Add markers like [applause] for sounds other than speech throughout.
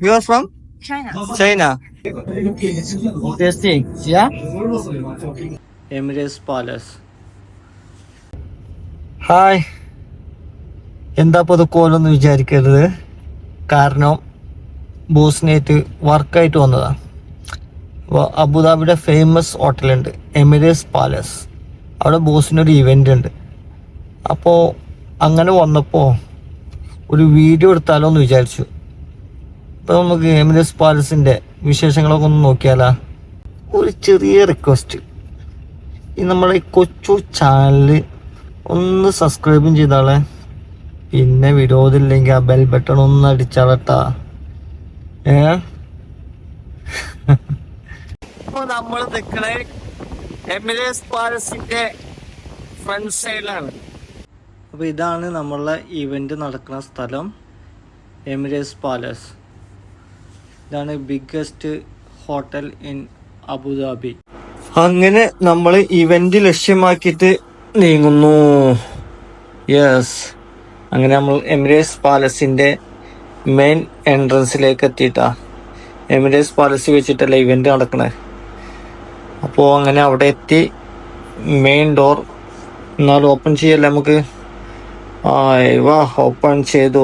You are from China. China. Testing. Yeah. Emirates Palace. Hi എന്താ ഇത് കോലൊന്ന് വിചാരിക്കരുത് കാരണം ബോസിനായിട്ട് വർക്കായിട്ട് വന്നതാണ് അപ്പോൾ അബുദാബിയുടെ ഫേമസ് ഹോട്ടലുണ്ട് എമിറേറ്റ്സ് പാലസ് അവിടെ ബോസിനൊരു ഇവന്റ് ഉണ്ട് അപ്പോൾ അങ്ങനെ വന്നപ്പോൾ ഒരു വീഡിയോ എടുത്താലോ എന്ന് വിചാരിച്ചു. അപ്പോൾ നമുക്ക് എമിറേറ്റ്സ് പാലസിന്റെ വിശേഷങ്ങളൊക്കെ ഒന്ന് നോക്കിയാലാ. ഒരു ചെറിയ റിക്വസ്റ്റ് ഈ നമ്മളെ ഈ കൊച്ചു ചാനൽ ഒന്ന് സബ്സ്ക്രൈബും ചെയ്താളെ. പിന്നെ വിരോധമില്ലെങ്കിൽ ആ ബെൽ ബട്ടൺ ഒന്ന് അടിച്ചാളട്ടാ. ഏ? നമ്മൾ നിൽക്കണേ എമിറേറ്റ്സ് പാലസിന്റെ ഫ്രണ്ട് സൈഡിലാണ് അപ്പോൾ ഇതാണ് നമ്മളുടെ ഇവന്റ് നടക്കുന്ന സ്ഥലം എമിറേറ്റ്സ് പാലസ് ഇതാണ് biggest hotel in Abu Dhabi അങ്ങനെ നമ്മൾ ഇവന്റ് ലക്ഷ്യമാക്കിയിട്ട് നീങ്ങുന്നു. യെസ് അങ്ങനെ നമ്മൾ എമിറേറ്റ്സ് പാലസിന്റെ മെയിൻ എൻട്രൻസിലേക്ക് എത്തിയിട്ടാ. എമിറേറ്റ്സ് പാലസ് വെച്ചിട്ടല്ല ഇവന്റ് നടക്കണേ. അപ്പോൾ അങ്ങനെ അവിടെ എത്തി. മെയിൻ ഡോർ എന്നാൽ ഓപ്പൺ ചെയ്യല്ലേ നമുക്ക്? ആ വാ ഓപ്പൺ ചെയ്തു.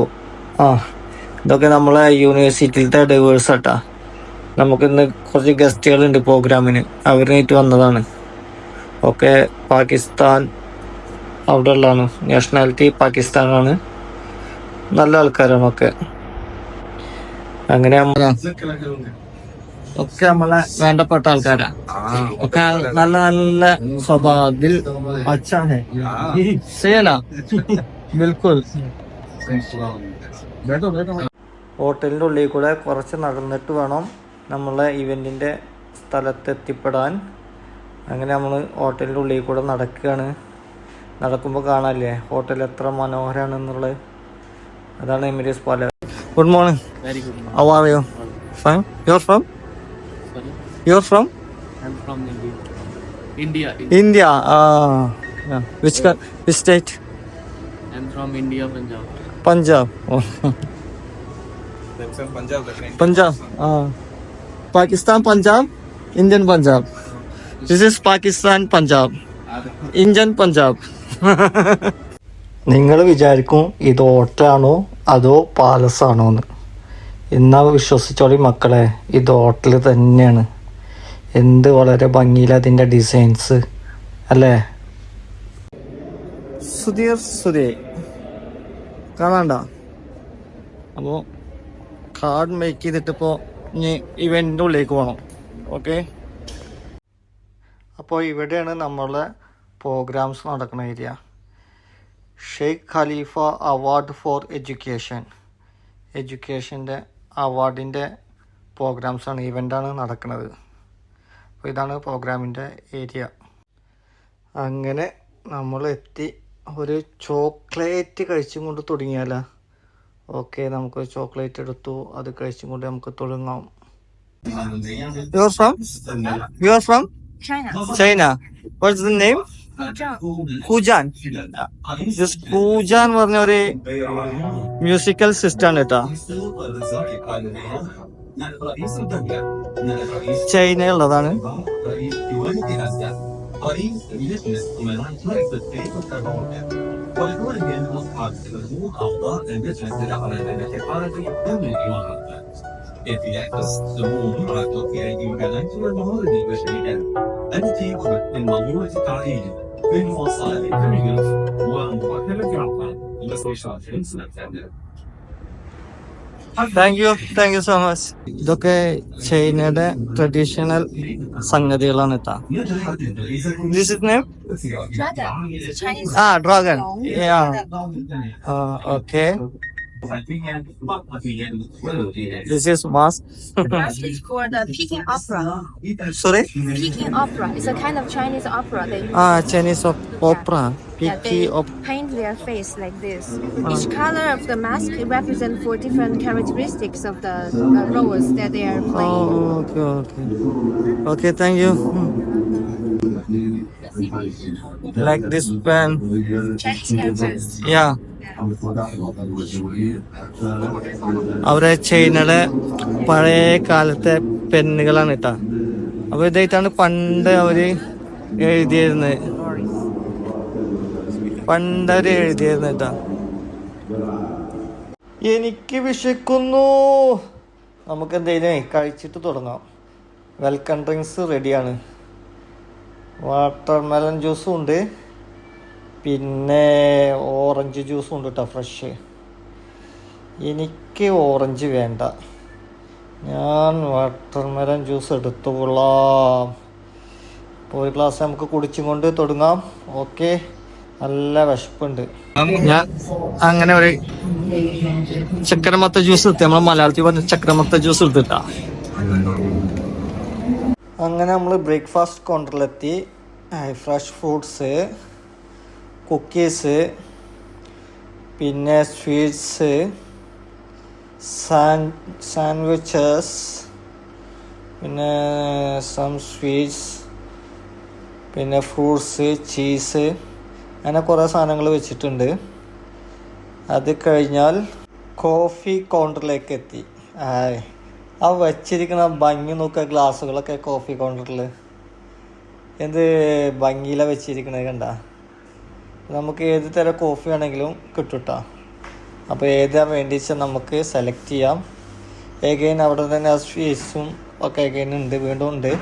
ആ ഇതൊക്കെ നമ്മളെ യൂണിവേഴ്സിറ്റിയിലത്തെ ഡൈവേഴ്സ് ആട്ടാ. നമുക്കിന്ന് കുറച്ച് ഗസ്റ്റുകളുണ്ട് പ്രോഗ്രാമിന് അവരിനായിട്ട് വന്നതാണ്. ഒക്കെ പാകിസ്ഥാൻ അവിടെ ഉള്ളതാണ് നാഷണാലിറ്റി പാകിസ്ഥാനാണ്. നല്ല ആൾക്കാരാണ് ഒക്കെ. അങ്ങനെ ഒക്കെ നമ്മളെ വേണ്ടപ്പെട്ട ആൾക്കാരാ. ഒക്കെ നല്ല നല്ല സ്വഭാവത്തിൽ അച്ഛനെ സേന ബിൽക്കുൽ. ഹോട്ടലിന്റെ ഉള്ളിൽ കൂടെ കുറച്ച് നടന്നിട്ട് വേണം നമ്മളെ ഇവന്റിന്റെ സ്ഥലത്തെത്തിപ്പെടാൻ. അങ്ങനെ നമ്മൾ ഹോട്ടലിന്റെ ഉള്ളിൽ കൂടെ നടക്കുകയാണ്. നടക്കുമ്പോൾ കാണാല്ലേ ഹോട്ടൽ എത്ര മനോഹരമാണെന്നുള്ളത്. അതാണ് Emirates Palace good morning very good. How are you fine you are from you are from India. India which which state I'm from India, Punjab. Punjab Punjab ആ Pakistan Punjab Indian Punjab this is Pakistan Punjab Indian Punjab നിങ്ങൾ വിചാരിക്കും ഇത് ഹോട്ടലാണോ അതോ palace ആണോ എന്ന്. എന്നാ വിശ്വസിച്ചോളി മക്കളെ ഇത് ഹോട്ടൽ തന്നെയാണ്. എന്ത് വളരെ ഭംഗിയിൽ അതിന്റെ ഡിസൈൻസ് അല്ലേ? സുധീർ സുധീർ കാണാണ്ട? അപ്പോൾ കാർഡ് മേക്ക് ചെയ്തിട്ടിപ്പോൾ ഇനി ഇവന്റിന്റെ ഉള്ളിലേക്ക് പോകണം ഓക്കെ അപ്പോൾ ഇവിടെയാണ് നമ്മളുടെ പ്രോഗ്രാംസ് നടക്കുന്ന area Sheikh Khalifa award for education എഡ്യൂക്കേഷന്റെ അവാർഡിന്റെ പ്രോഗ്രാംസാണ് ഇവന്റാണ് നടക്കുന്നത് അപ്പോൾ ഇതാണ് പ്രോഗ്രാമിന്റെ ഏരിയ അങ്ങനെ നമ്മൾ എത്തി ഒരു ചോക്ലേറ്റ് കഴിച്ചും കൊണ്ട് തുടങ്ങിയാലോ. ഓക്കെ നമുക്ക് ചോക്ലേറ്റ് എടുത്തു. അത് കഴിച്ചും കൊണ്ട് നമുക്ക് തുടങ്ങാം. You are from you are from China. China what's the name ഹുജാൻ ഹുജാൻ എന്ന് പറഞ്ഞ ഒരു മ്യൂസിക്കൽ സിസ്റ്റം ആണ് കേട്ടോ. ചൈനയുള്ളതാണ് قريب لمثل من تركت كيف تتوقع والتورجن أصحاب مجموع أعضاء المجلس الأعلى للحفاظ ضمن الإمارات إذ يعكس سمو مرأة في البنات والموارد البشرية التي وقت من موضوع التعليم في المصالح التعريف ومواكبة العقل. لصيشات سنة thank you thank you so much ഇതൊക്കെ ചൈനയുടെ ട്രഡീഷണൽ സംഗതികളാണ് ഇത്താ ദിസ് ഇസ് നെയിം. ആ dragon. Okay This is. Mask [laughs] It's called the Peking opera. Sorry? Peking opera. It's a kind of Chinese opera. They Ah, Chinese op- opera. yeah, they op- paint their face like this. Ah. Each color of the mask represents for different characteristics of the uh, roles that they are playing. Oh, okay, okay. Okay, thank you. Like this pen. Yeah. അവരെ ചൈനയുടെ പഴയ കാലത്തെ പെന്നുകളാണ് കേട്ടോ. അപ്പൊ ഇതായിട്ടാണ് പണ്ട് അവർ എഴുതിയിരുന്നത്. പണ്ട് അവർ എഴുതിയിരുന്നത് എനിക്ക് വിശക്കുന്നു. നമുക്ക് എന്തെങ്കിലും കഴിച്ചിട്ട് തുടങ്ങാം. വെൽക്കം ഡ്രിങ്ക്സ് റെഡിയാണ് വാട്ടർമെലൺ ജ്യൂസും ഉണ്ട്. പിന്നെ ഓറഞ്ച് ജ്യൂസും ഉണ്ട് കേട്ടോ ഫ്രഷ്. എനിക്ക് ഓറഞ്ച് വേണ്ട. ഞാൻ വാട്ടർമെലൻ ജ്യൂസ് ജ്യൂസ് എടുത്തുകൊള്ളാം അപ്പോൾ ഒരു ഗ്ലാസ് നമുക്ക് കുടിച്ചും കൊണ്ട് തുടങ്ങാം. ഓക്കെ. നല്ല വിശപ്പുണ്ട്. ഞാൻ അങ്ങനെ ഒരു ചക്രമത്ത ജ്യൂസ് എടുത്ത് നമ്മളെ മലയാളത്തിൽ പറഞ്ഞ ചക്രമത്ത ജ്യൂസ് എടുത്തിട്ടാ. അങ്ങനെ നമ്മൾ ബ്രേക്ക്ഫാസ്റ്റ് കൗണ്ടറിലെത്തി ഫ്രഷ് ഫ്രൂട്ട്സ്. കുക്കീസ് പിന്നെ സ്വീറ്റ്സ് സാൻ സാൻഡ്വിച്ചസ് പിന്നെ സം സ്വീറ്റ്സ് പിന്നെ ഫ്രൂട്ട്സ് ചീസ് അങ്ങനെ കുറേ സാധനങ്ങൾ വെച്ചിട്ടുണ്ട്. അത് കഴിഞ്ഞാൽ കോഫി കൗണ്ടറിലേക്ക് എത്തി. ആയ് ആ വച്ചിരിക്കുന്ന ഭംഗി നോക്കുക ഗ്ലാസ്സുകളൊക്കെ കോഫി കൗണ്ടറിൽ എന്ത് ഭംഗിയിലാണ് വെച്ചിരിക്കണത് കണ്ട? നമുക്ക് ഏത് തരം കോഫി ആണെങ്കിലും കിട്ടുട്ടോ. അപ്പോൾ ഏതാ വേണ്ടി വെച്ചാൽ നമുക്ക് സെലക്ട് ചെയ്യാം. എഗൈൻ അവിടെ തന്നെ ഫീസും ഒക്കെ എഗൈൻ ഉണ്ട് വീണ്ടും ഉണ്ട്.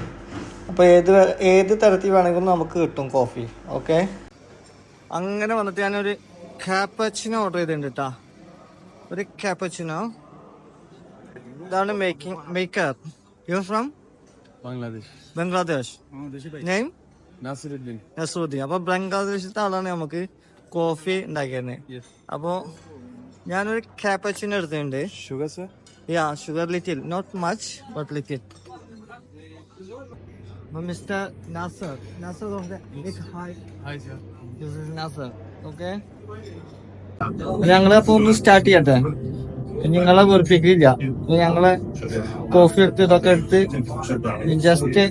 അപ്പോൾ ഏത് ഏത് തരത്തിൽ വേണമെങ്കിലും നമുക്ക് കിട്ടും കോഫി ഓക്കെ അങ്ങനെ വന്നിട്ട് ഞാനൊരു കാപ്പച്ചിനോ ഓർഡർ ചെയ്തിട്ടുണ്ട്. കേട്ടോ ഒരു കാപ്പച്ചിനോ ഇതാണ് making maker you from Bangladesh Bangladesh name. Nasaruddin. അപ്പൊ ബംഗ്ലാദേശിലത്തെ ആളാണ് നമുക്ക് കോഫി ഉണ്ടാക്കിയിരുന്നത് Yes. അപ്പോ ഞാനൊരു കാപ്പച്ചിന് എടുത്തിട്ടുണ്ട്. Sugar sir yeah sugar little not much but little mister Nasar Nasar hi Nasar okay ഞങ്ങൾ അപ്പൊ ഒന്ന് സ്റ്റാർട്ട് ചെയ്യട്ടെ. നിങ്ങളെ വെറുപ്പിക്കില്ല. ഞങ്ങളെ കോഫി എടുത്ത് ഇതൊക്കെ എടുത്ത് ജസ്റ്റ്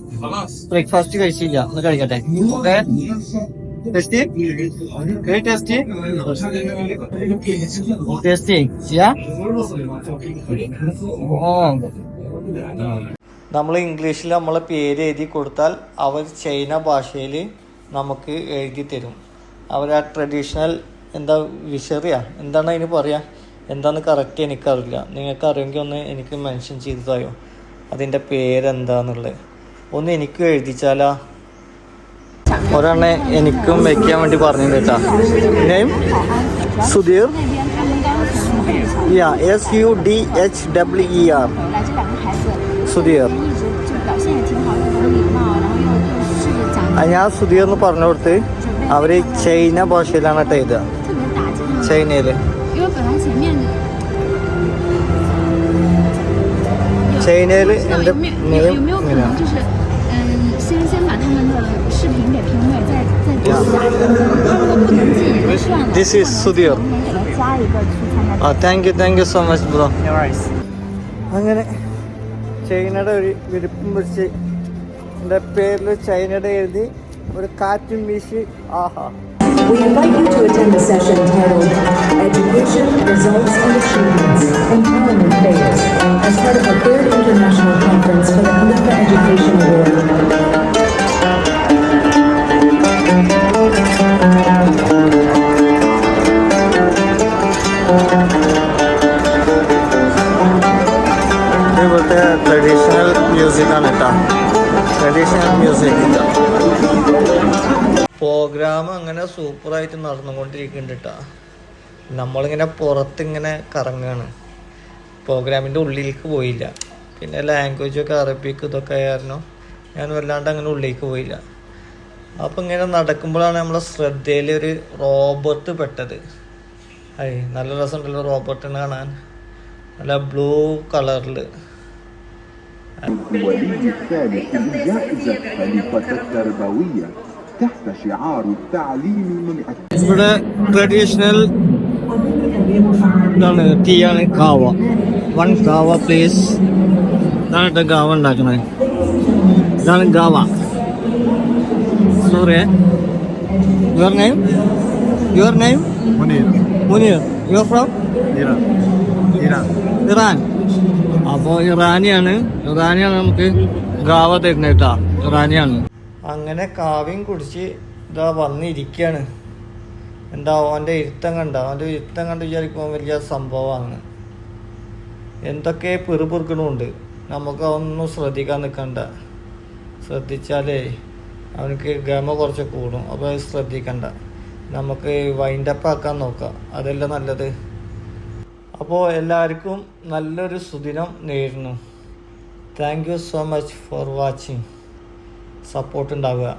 ബ്രേക്ക്ഫാസ്റ്റ് കഴിച്ചില്ല. ഒന്ന് കഴിക്കട്ടെ. ഓക്കെ നമ്മൾ ഇംഗ്ലീഷിൽ നമ്മളെ പേര് എഴുതി കൊടുത്താൽ അവർ ചൈന ഭാഷയിൽ നമുക്ക് എഴുതി തരും. അവർ ആ ട്രഡീഷണൽ എന്താ വിഷറിയ? എന്താണ് അതിന് പറയാ? എന്താണ് കറക്റ്റ് എനിക്കറിയില്ല. നിങ്ങൾക്ക് അറിയുമെങ്കിൽ ഒന്ന് എനിക്ക് മെൻഷൻ ചെയ്ത് തയോ അതിന്റെ പേരെന്താന്നുള്ളത്. ഒന്ന് എനിക്ക് എഴുതിച്ചാലാ. ഒരെണ്ണെ എനിക്കും വെക്കാൻ വേണ്ടി പറഞ്ഞു കേട്ടാ. Name Sudheer. Yeah S U D H W E R Sudheer. ഞാൻ സുധീർ എന്ന് പറഞ്ഞു കൊടുത്ത് അവർ ചൈന ഭാഷയിലാണ് കേട്ടോ എഴുതുക. ചൈനയിൽ 别打击他， ചൈനയില് 因为本来前面 ചൈനയില് 不知道 എന്റെ 有没有有 നെയിം 有没有可 ഇങ്ങനെയാണ് 能就是嗯，先先把他们的视频给评委再再读一下，他如果不能进也就算了， This 如 is 果能 Sudhir. 能给他加一个去参加 ആ thank you thank you so much bro അങ്ങനെ ചൈനയുടെ ഒരു വിരിപ്പും വെച്ച് എൻ്റെ പേരിൽ ചൈനയുടെ എഴുതി ഒരു കാറ്റും വീശി ആഹാ we invite you to attend the session titled Education, Results and Achievements, Empowerment Phase, as part of a third international conference for the Khalifa Education Award. traditional music आने ट्रेडिशनल പ്രോഗ്രാം അങ്ങനെ സൂപ്പറായിട്ട് നടന്നുകൊണ്ടിരിക്കുന്നുണ്ട് കേട്ടോ നമ്മളിങ്ങനെ പുറത്തിങ്ങനെ കറങ്ങാണ് പ്രോഗ്രാമിൻ്റെ ഉള്ളിലേക്ക് പോയില്ല പിന്നെ ലാംഗ്വേജൊക്കെ അറബിക്ക് ഇതൊക്കെ ആയിരുന്നു ഞാൻ വല്ലാണ്ട് അങ്ങനെ ഉള്ളിലേക്ക് പോയില്ല അപ്പം ഇങ്ങനെ നടക്കുമ്പോഴാണ് നമ്മളെ ശ്രദ്ധയിൽ ഒരു റോബർട്ട് പെട്ടത് ഐ നല്ല രസമുണ്ടല്ലോ റോബർട്ടിനെ കാണാൻ നല്ല ബ്ലൂ കളറിൽ ولي الثالث جائزة خليفة التربوية ഇവിടെ ട്രഡീഷണൽ ഇതാണ് ടീ ആണ് കാവ. വൺ കാവ പ്ലേസ് ഇതാണ് കേട്ടോ ഗാവ ഉണ്ടാക്കണേ. ഇതാണ് ഗാവ. Sorry your name your name Munir. Munir. Your from Iran. Iran. Iran. അപ്പോൾ ഇറാനിയാണ്. ഇറാനിയാണ് നമുക്ക് ഗാവ തരുന്നേട്ടാ ഇറാനിയാണ്. അങ്ങനെ കാവ്യം കുടിച്ച് ഇതാ വന്നിരിക്കുകയാണ് എന്താ അവന്റെ ഇരുത്തം കണ്ട? അവന്റെ ഇരുത്തം കണ്ട് വിചാരിക്കുമ്പോൾ വലിയ സംഭവമാണ്. എന്തൊക്കെ പെറുപെറുക്കണമുണ്ട് നമുക്ക് അതൊന്നും ശ്രദ്ധിക്കാൻ നിൽക്കണ്ട ശ്രദ്ധിച്ചാലേ അവനക്ക് ഗമ കുറച്ച് കൂടും. അപ്പോൾ അത് ശ്രദ്ധിക്കണ്ട. നമുക്ക് വൈൻഡപ്പ് ആക്കാൻ നോക്കാം. അതല്ല നല്ലത്. അപ്പോൾ എല്ലാവർക്കും നല്ലൊരു സുദിനം നേരുന്നു. Thank you so much for watching support ഉണ്ടാവുക.